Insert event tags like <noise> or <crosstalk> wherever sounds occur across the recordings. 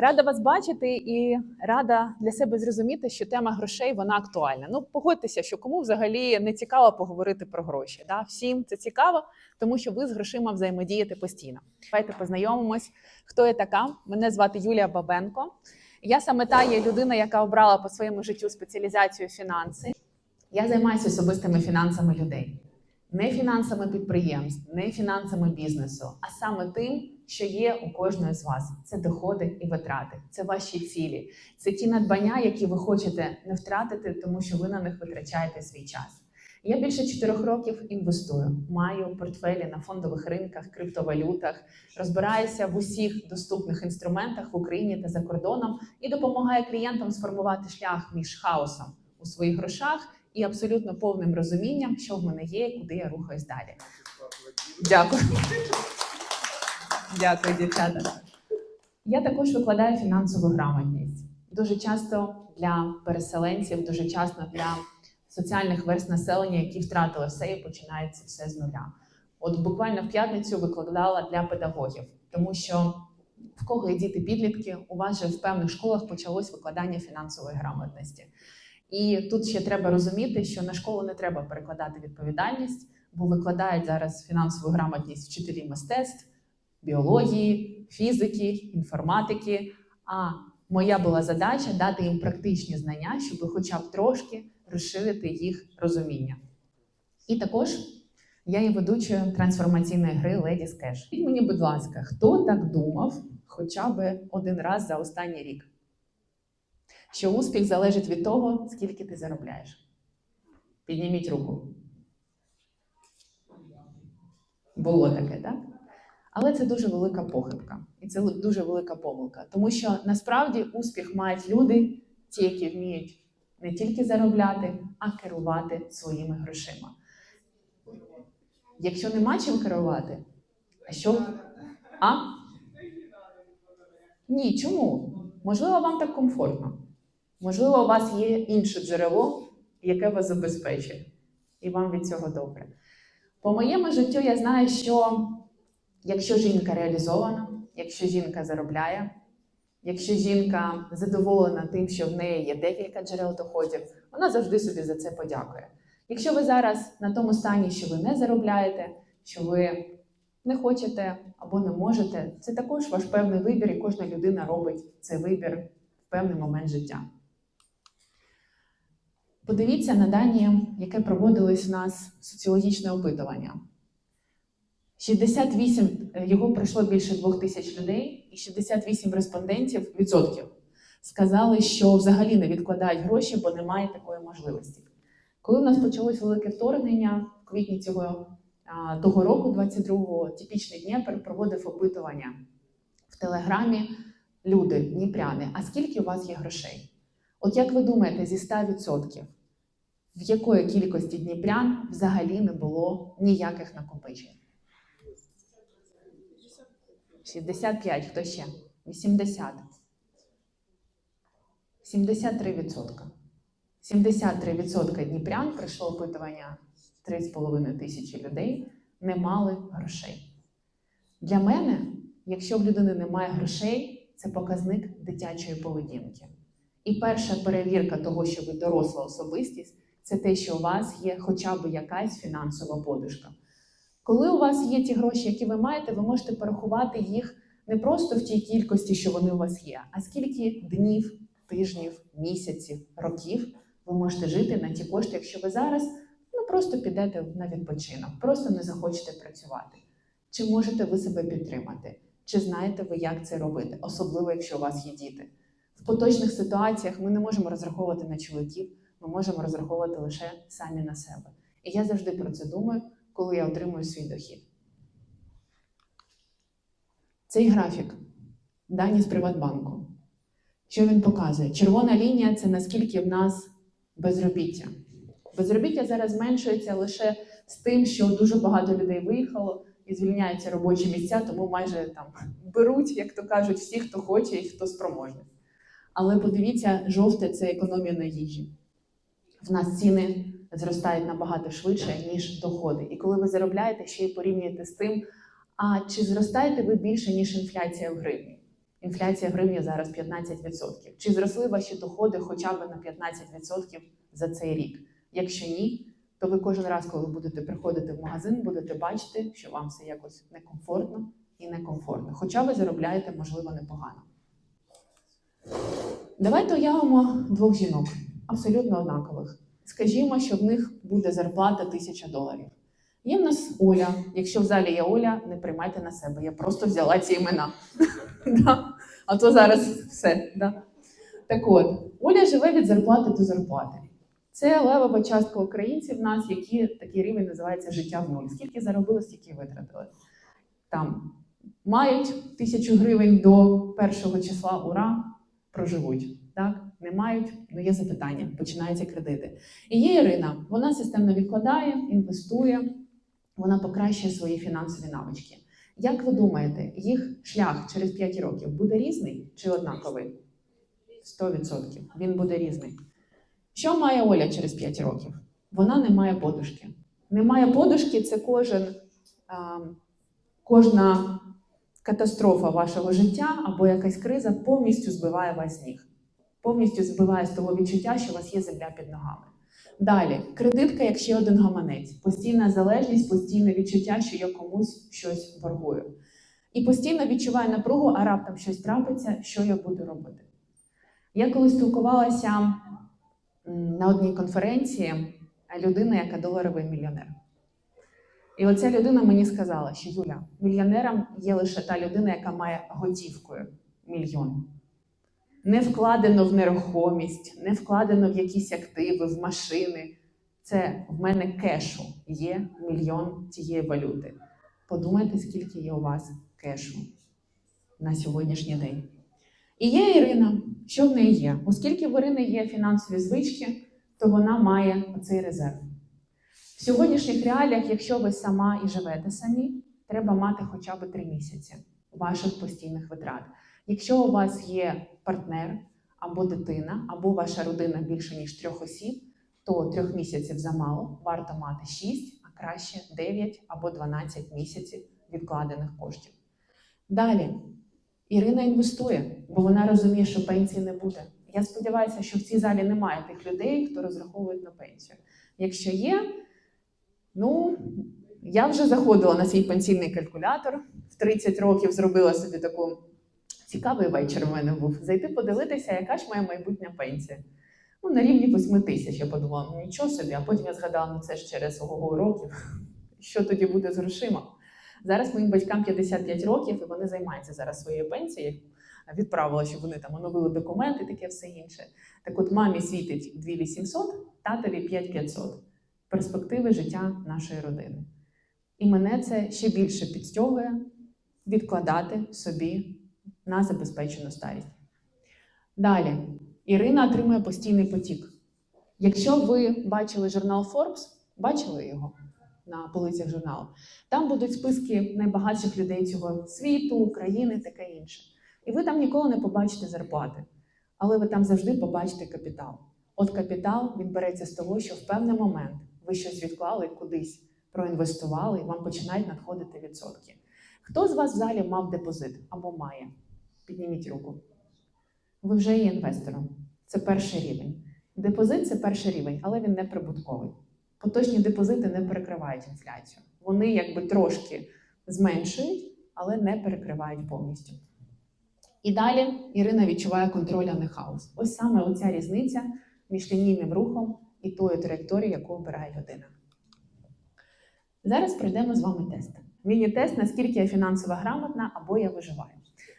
Рада вас бачити і рада для себе зрозуміти, що тема грошей вона актуальна. Ну погодьтеся, що кому взагалі не цікаво поговорити про гроші. Да? Всім це цікаво, тому що ви з грошима взаємодієте постійно. Давайте познайомимось. Хто я така? Мене звати Юлія Бабенко. Я саме та є людина, яка обрала по своєму життю спеціалізацію фінанси. Я займаюся особистими фінансами людей, не фінансами підприємств, не фінансами бізнесу, а саме тим, що є у кожної з вас. Це доходи і витрати, це ваші цілі, це ті надбання, які ви хочете не втратити, тому що ви на них витрачаєте свій час. Я більше чотирьох років інвестую, маю портфелі на фондових ринках, криптовалютах, розбираюся в усіх доступних інструментах в Україні та за кордоном і допомагаю клієнтам сформувати шлях між хаосом у своїх грошах і абсолютно повним розумінням, що в мене є і куди я рухаюсь далі. Дякую. Дякую, дівчата. Я також викладаю фінансову грамотність. Дуже часто для переселенців, дуже часто для соціальних верст населення, які втратили все і починається все з нуля. От буквально в п'ятницю викладала для педагогів, тому що в кого є діти підлітки, у вас же в певних школах почалось викладання фінансової грамотності. І тут ще треба розуміти, що на школу не треба перекладати відповідальність, бо викладають зараз фінансову грамотність вчителі мистецтв, біології, фізики, інформатики. А моя була задача дати їм практичні знання, щоб хоча б трошки розширити їх розуміння. І також я є ведучою трансформаційної гри Ladies Cash. Скажіть мені, будь ласка, хто так думав хоча б один раз за останній рік? Що успіх залежить від того, скільки ти заробляєш? Підніміть руку. Було таке, так? Але це дуже велика похибка, і це дуже велика помилка, тому що насправді успіх мають люди, ті, які вміють не тільки заробляти, а керувати своїми грошима. Якщо нема чим керувати, а що? А? Ні, чому? Можливо, вам так комфортно. Можливо, у вас є інше джерело, яке вас забезпечує, і вам від цього добре. По моєму життю я знаю, що якщо жінка реалізована, якщо жінка заробляє, якщо жінка задоволена тим, що в неї є декілька джерел доходів, вона завжди собі за це подякує. Якщо ви зараз на тому стані, що ви не заробляєте, що ви не хочете або не можете, це також ваш певний вибір, і кожна людина робить цей вибір в певний момент життя. Подивіться на дані, яке проводилось в нас соціологічне опитування. 68, його пройшло більше двох тисяч людей, і 68 респондентів відсотків сказали, що взагалі не відкладають гроші, бо немає такої можливості. Коли в нас почалось велике вторгнення в квітні цього того року, 22-го, типічний Дніпр проводив опитування в Телеграмі. Люди, дніпряни, а скільки у вас є грошей? От як ви думаєте, зі 100%, в якої кількості дніпрян взагалі не було ніяких накопичень? 65, хто ще? 80. 73%. 73% дніпрян пройшло опитування 3,5 тисячі людей, не мали грошей. Для мене, якщо в людини немає грошей, це показник дитячої поведінки. І перша перевірка того, що ви доросла особистість, це те, що у вас є хоча б якась фінансова подушка. Коли у вас є ті гроші, які ви маєте, ви можете порахувати їх не просто в тій кількості, що вони у вас є, а скільки днів, тижнів, місяців, років ви можете жити на ті кошти, якщо ви зараз ну, просто підете на відпочинок, просто не захочете працювати. Чи можете ви себе підтримати? Чи знаєте ви, як це робити, особливо якщо у вас є діти? В поточних ситуаціях ми не можемо розраховувати на чоловіків, ми можемо розраховувати лише самі на себе. І я завжди про це думаю, коли я отримую свій дохід. Цей графік, дані з Приватбанку. Що він показує? Червона лінія це наскільки в нас безробіття. Безробіття зараз зменшується лише з тим, що дуже багато людей виїхало і звільняються робочі місця, тому майже там беруть, як то кажуть, всі, хто хоче і хто спроможний. Але подивіться, жовте це економія на їжі. В нас ціни зростають набагато швидше, ніж доходи. І коли ви заробляєте, ще й порівнюєте з тим, а чи зростаєте ви більше, ніж інфляція в гривні? Інфляція в гривні зараз 15%. Чи зросли ваші доходи хоча б на 15% за цей рік? Якщо ні, то ви кожен раз, коли будете приходити в магазин, будете бачити, що вам все якось некомфортно і некомфортно. Хоча ви заробляєте, можливо, непогано. Давайте уявимо двох жінок, абсолютно однакових. Скажімо, що в них буде зарплата 1000 доларів. Є в нас Оля. Якщо в залі є Оля, не приймайте на себе. Я просто взяла ці імена. <laughs> А то зараз все. Так от, Оля живе від зарплати до зарплати. Це левова частка українців в нас, які такий рівень називається життя в нуль. Скільки заробили, стільки витратили. Там мають тисячу гривень до першого числа, ура, проживуть. Так? Не мають, ну є запитання, починаються кредити. І є Ірина, вона системно відкладає, інвестує, вона покращує свої фінансові навички. Як ви думаєте, їх шлях через 5 років буде різний чи однаковий? 100%. Він буде різний. Що має Оля через 5 років? Вона не має подушки. Немає подушки це кожен, а, кожна катастрофа вашого життя або якась криза повністю збиває вас з ніг. Повністю збиває з того відчуття, що у вас є земля під ногами. Далі, кредитка як ще один гаманець, постійна залежність, постійне відчуття, що я комусь щось боргую. І постійно відчуваю напругу, а раптом щось трапиться, що я буду робити. Я коли спілкувалася на одній конференції, людина, яка доларовий мільйонер. І оця людина мені сказала, що Юля, мільйонером є лише та людина, яка має готівкою мільйон. Не вкладено в нерухомість, не вкладено в якісь активи, в машини. Це в мене кешу є мільйон цієї валюти. Подумайте, скільки є у вас кешу на сьогоднішній день. І є Ірина. Що в неї є? Оскільки в Ірини є фінансові звички, то вона має оцей резерв. В сьогоднішніх реаліях, якщо ви сама і живете самі, треба мати хоча б три місяці ваших постійних витрат. Якщо у вас є партнер або дитина, або ваша родина більше ніж трьох осіб, то трьох місяців замало, варто мати 6, а краще 9 або 12 місяців відкладених коштів. Далі Ірина інвестує, бо вона розуміє, що пенсії не буде. Я сподіваюся, що в цій залі немає тих людей, хто розраховує на пенсію. Якщо є, ну я вже заходила на свій пенсійний калькулятор в 30 років, зробила собі таку цікавий вечір. У мене був зайти подивитися, яка ж моя майбутня пенсія. Ну, на рівні 8 тисяч. Я подумала, ну нічого собі, а потім я згадала, ну це ж через ого років. <laughs> Що тоді буде з грошима? Зараз моїм батькам 55 років, і вони займаються зараз своєю пенсією. Відправила, щоб вони там оновили документи, таке все інше. Так от мамі світить 2800, татові 5500. Перспективи життя нашої родини. І мене це ще більше підстягує відкладати собі на забезпечену старість. Далі, Ірина отримує постійний потік. Якщо ви бачили журнал Forbes, бачили його на полицях журналу, там будуть списки найбагатших людей цього світу, України, таке інше. І ви там ніколи не побачите зарплати, але ви там завжди побачите капітал. От капітал він береться з того, що в певний момент ви щось відклали кудись, проінвестували, і вам починають надходити відсотки. Хто з вас в залі мав депозит або має? Підніміть руку. Ви вже є інвестором. Це перший рівень. Депозит це перший рівень, але він не прибутковий. Поточні депозити не перекривають інфляцію. Вони якби трошки зменшують, але не перекривають повністю. І далі Ірина відчуває контроль, а не хаос. Ось саме оця різниця між лінійним рухом і тою траєкторією, яку обирає людина. Зараз пройдемо з вами тест. Міні-тест, наскільки я фінансово грамотна або я виживаю.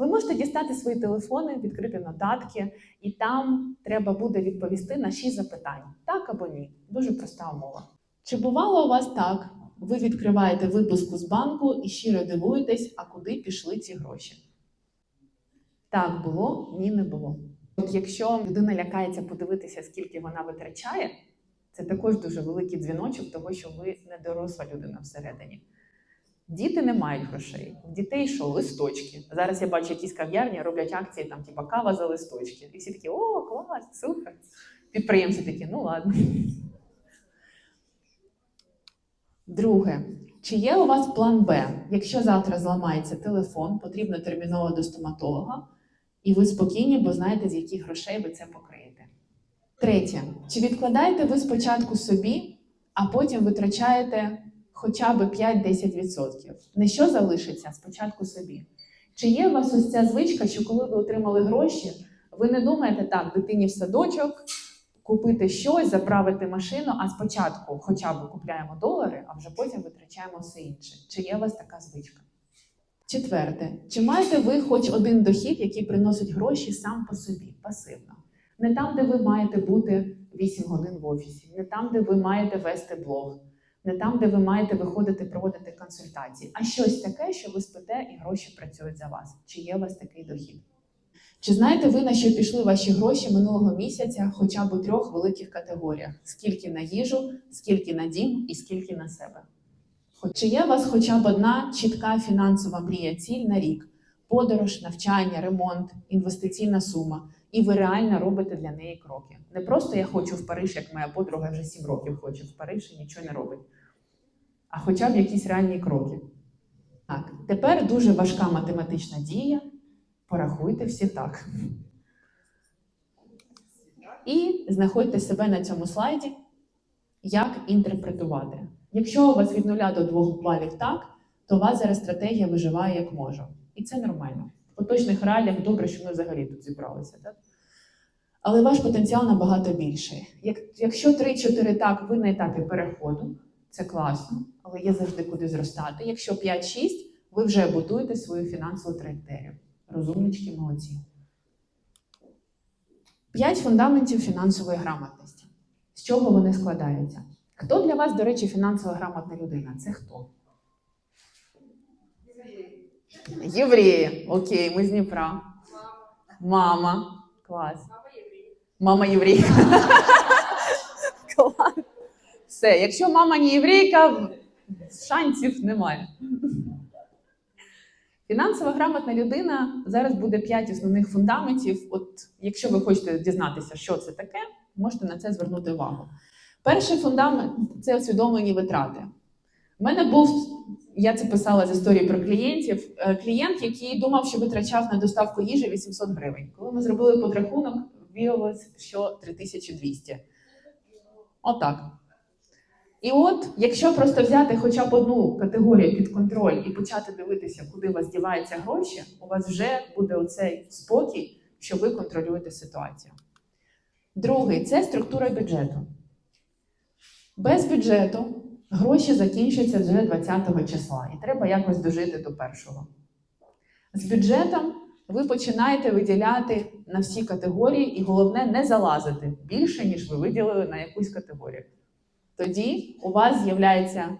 Ви можете дістати свої телефони, відкрити нотатки, і там треба буде відповісти на шість запитань: так або ні. Дуже проста умова. Чи бувало у вас так? Ви відкриваєте випуску з банку і щиро дивуєтесь, а куди пішли ці гроші? Так було, ні, не було. От якщо людина лякається подивитися, скільки вона витрачає, це також дуже великий дзвіночок, того, що ви не доросла людина всередині. Діти не мають грошей. В дітей що листочки. Зараз я бачу якісь кав'ярні роблять акції, там типа кава за листочки. І всі такі, о, клас, супер. Підприємці такі, ну ладно. Друге, чи є у вас план Б? Якщо завтра зламається телефон, потрібно терміново до стоматолога, і ви спокійні, бо знаєте, з яких грошей ви це покриєте. Третє, чи відкладаєте ви спочатку собі, а потім витрачаєте хоча б 5-10%? Не що залишиться спочатку собі? Чи є у вас ось ця звичка, що коли ви отримали гроші, ви не думаєте так, дитині в садочок, купити щось, заправити машину, а спочатку хоча б купляємо долари, а вже потім витрачаємо все інше. Чи є у вас така звичка? Четверте, чи маєте ви хоч один дохід, який приносить гроші сам по собі, пасивно? Не там, де ви маєте бути 8 годин в офісі, не там, де ви маєте вести блог, не там, де ви маєте виходити проводити консультації, а щось таке, що ви спите і гроші працюють за вас. Чи є у вас такий дохід? Чи знаєте ви, на що пішли ваші гроші минулого місяця хоча б у трьох великих категоріях: скільки на їжу, скільки на дім і скільки на себе? Чи є у вас хоча б одна чітка фінансова мрія, ціль на рік, подорож, навчання, ремонт, інвестиційна сума, і ви реально робите для неї кроки? Не просто я хочу в Париж, як моя подруга вже 7 років хоче в Париж і нічого не робить, а хоча б якісь реальні кроки. Так, тепер дуже важка математична дія. Порахуйте всі так. І знаходьте себе на цьому слайді, як інтерпретувати. Якщо у вас від 0 до 2 балів так, то у вас зараз стратегія виживає як може. І це нормально. Поточних реаліях добре, що ми взагалі тут зібралися. Так? Але ваш потенціал набагато більший. Як, якщо 3-4 так, ви на етапі переходу, це класно, але є завжди куди зростати. Якщо 5-6, ви вже будуєте свою фінансову траєкторію. Розумнички, молодці. П'ять фундаментів фінансової грамотності. З чого вони складаються? Хто для вас, до речі, фінансово грамотна людина? Це хто? Євреї. Окей, ми з Дніпра. Мама. Клас. Мама єврейка. Клас. Все, якщо мама не єврейка, шансів немає. Фінансово грамотна людина зараз буде 5 основних фундаментів. От якщо ви хочете дізнатися, що це таке, можете на це звернути увагу. Перший фундамент це усвідомлені витрати. У мене був, я це писала з історії про клієнтів. е, Клієнт, який думав, що витрачав на доставку їжі 800 гривень. Коли ми зробили подрахунок, виявилось, що 3200. Отак. І от, якщо просто взяти хоча б одну категорію під контроль і почати дивитися, куди у вас діваються гроші, у вас вже буде оцей спокій, що ви контролюєте ситуацію. Другий це структура бюджету. Без бюджету гроші закінчаться вже 20 числа, і треба якось дожити до першого. З бюджетом ви починаєте виділяти на всі категорії, і головне не залазити більше, ніж ви виділили на якусь категорію. Тоді у вас з'являються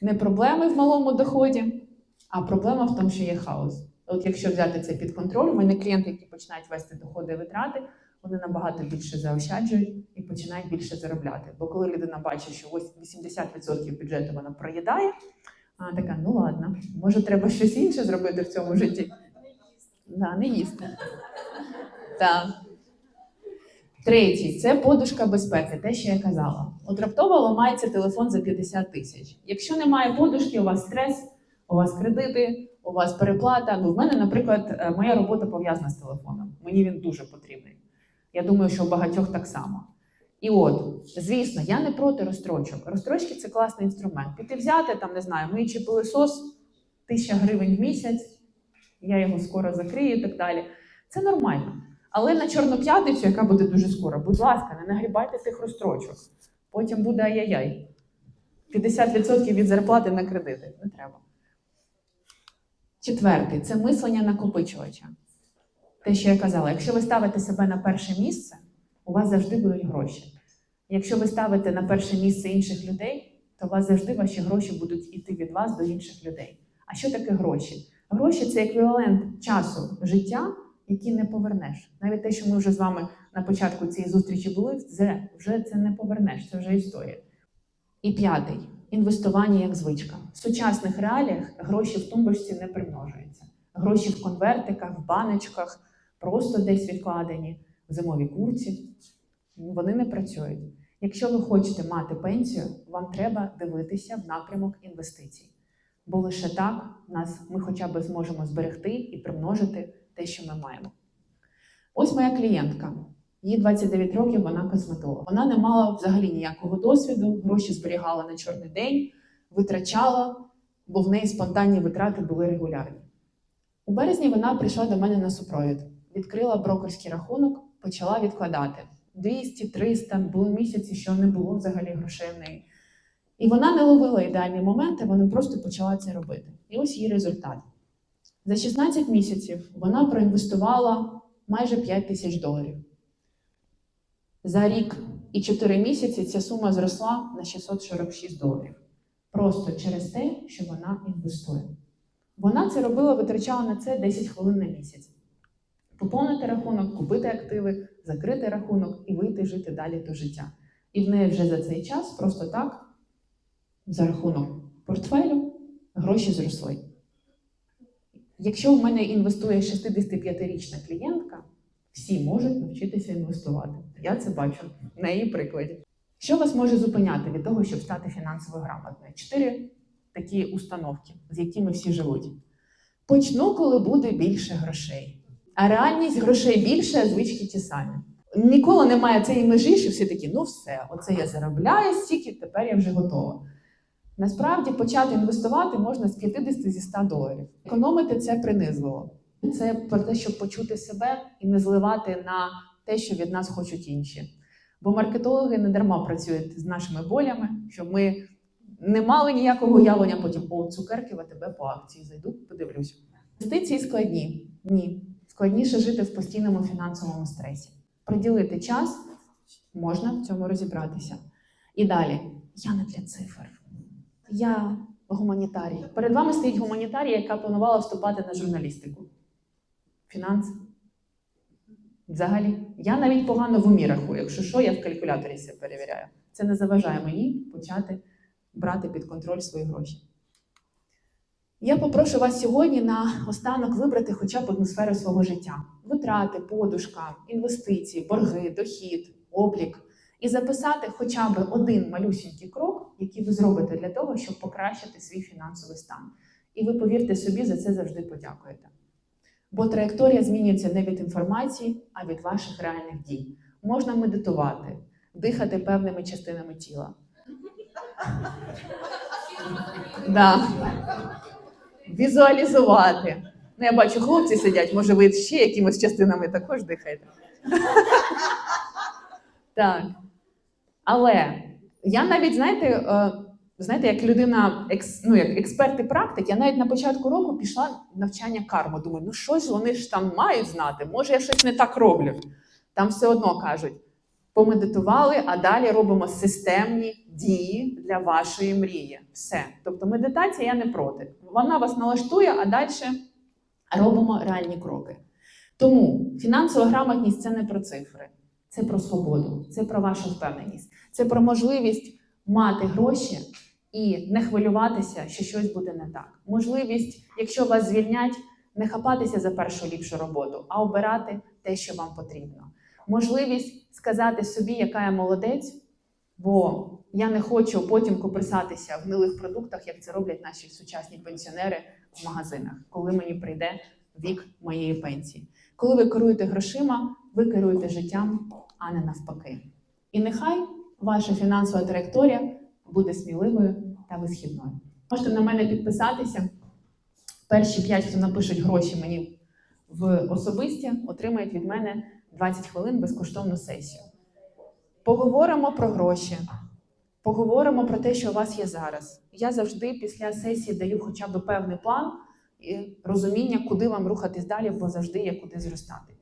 не проблеми в малому доході, а проблема в тому, що є хаос. От якщо взяти це під контроль, у мене клієнти, які починають вести доходи і витрати, вони набагато більше заощаджують і починають більше заробляти. Бо коли людина бачить, що ось 80% бюджету вона проїдає, вона така, ну ладно, може треба щось інше зробити в цьому житті. Да, не їсти. Так. Третій це подушка безпеки, те, що я казала. От раптово ламається телефон за 50 тисяч. Якщо немає подушки, у вас стрес, у вас кредити, у вас переплата. Ну, в мене, наприклад, е, моя робота пов'язана з телефоном. Мені він дуже потрібний. Я думаю, що у багатьох так само. І от, звісно, я не проти розстрочок. Розстрочки це класний інструмент. Піти взяти, там, не знаю, миючий пилисос, тисяча гривень в місяць, я його скоро закрию і так далі. Це нормально. Але на Чорну п'ятницю, яка буде дуже скоро, будь ласка, не нагрібайте тих розстрочок. Потім буде ай-яй-яй. 50% від зарплати на кредити. Не треба. Четвертий це мислення накопичувача. Те, що я казала, якщо ви ставите себе на перше місце, у вас завжди будуть гроші. Якщо ви ставите на перше місце інших людей, то у вас завжди ваші гроші будуть йти від вас до інших людей. А що таке гроші? Гроші це еквівалент часу життя, який не повернеш. Навіть те, що ми вже з вами на початку цієї зустрічі були, це вже це не повернеш, це вже історія. І п'ятий інвестування як звичка. В сучасних реаліях гроші в тумбочці не примножуються. Гроші в конвертиках, в баночках, просто десь відкладені, в зимовій курці. Вони не працюють. Якщо ви хочете мати пенсію, вам треба дивитися в напрямок інвестицій. Бо лише так нас ми хоча б зможемо зберегти і примножити те, що ми маємо. Ось моя клієнтка. Їй 29 років, вона косметолог. Вона не мала взагалі ніякого досвіду, гроші зберігала на чорний день, витрачала, бо в неї спонтанні витрати були регулярні. У березні вона прийшла до мене на супровід, відкрила брокерський рахунок, почала відкладати 200, 300, були місяці, що не було взагалі грошей в неї. І вона не ловила ідеальні моменти, вона просто почала це робити. І ось її результат. За 16 місяців вона проінвестувала майже 5 тисяч доларів. За рік і 4 місяці ця сума зросла на 646 доларів. Просто через те, що вона інвестує. Вона це робила, витрачала на це 10 хвилин на місяць. Поповнити рахунок, купити активи, закрити рахунок і вийти жити далі до життя. І в неї вже за цей час просто так, за рахунок портфелю, гроші зросли. Якщо в мене інвестує 65-річна клієнтка, всі можуть навчитися інвестувати. Я це бачу на її прикладі. Що вас може зупиняти від того, щоб стати фінансово грамотною? Чотири такі установки, з якими всі живуть. Почну, коли буде більше грошей. А реальність грошей більше, а звички ті самі. Ніколи немає цієї межі, що всі такі, ну все, оце я заробляю стільки, тепер я вже готова. Насправді почати інвестувати можна з 50 зі 100 доларів. Економити це принизливо. Це про те, щоб почути себе і не зливати на те, що від нас хочуть інші. Бо маркетологи не дарма працюють з нашими болями, щоб ми не мали ніякого уявлення, потім о, цукерки в тебе по акції зайду, подивлюсь. Інвестиції складні. Ні. Складніше жити в постійному фінансовому стресі. Приділити час можна в цьому розібратися. І далі я не для цифр. Я гуманітарій. Перед вами стоїть гуманітарія, яка планувала вступати на журналістику. Фінанс. Взагалі, я навіть погано в умі рахую. Якщо що, я в калькуляторі все перевіряю. Це не заважає мені почати брати під контроль свої гроші. Я попрошу вас сьогодні на останок вибрати хоча б одну сферу свого життя: витрати, подушка, інвестиції, борги, дохід, облік. І записати хоча б один малюсінький крок, який ви зробите для того, щоб покращити свій фінансовий стан. І ви повірте собі, за це завжди подякуєте. Бо траєкторія змінюється не від інформації, а від ваших реальних дій. Можна медитувати, дихати певними частинами тіла. <laughs> Да. Візуалізувати. Ну, я бачу, хлопці сидять, може, ви ще якимось частинами також дихаєте. Так. Але я навіть, знаєте, е, знаєте, як людина, ну, як експерт і практик, я навіть на початку року пішла навчання карму. Думаю, ну що ж вони ж там мають знати? Може, я щось не так роблю. Там все одно кажуть: помедитували, а далі робимо системні дії для вашої мрії. Все. Тобто, медитація я не проти. Вона вас налаштує, а далі робимо реальні кроки. Тому фінансова грамотність це не про цифри, це про свободу, це про вашу впевненість, це про можливість мати гроші і не хвилюватися, що щось буде не так. Можливість, якщо вас звільнять, не хапатися за першу ліпшу роботу, а обирати те, що вам потрібно. Можливість сказати собі, яка я молодець, бо я не хочу потім копирсатися в гнилих продуктах, як це роблять наші сучасні пенсіонери в магазинах, коли мені прийде вік моєї пенсії. Коли ви керуєте грошима, ви керуєте життям, а не навпаки. І нехай ваша фінансова траєкторія буде сміливою та висхідною. Можете на мене підписатися. Перші п'ять, хто напишуть гроші мені в особисті, отримають від мене 20 хвилин безкоштовну сесію. Поговоримо про гроші, поговоримо про те, що у вас є зараз. Я завжди після сесії даю хоча б певний план і розуміння, куди вам рухатись далі, бо завжди є куди зростати.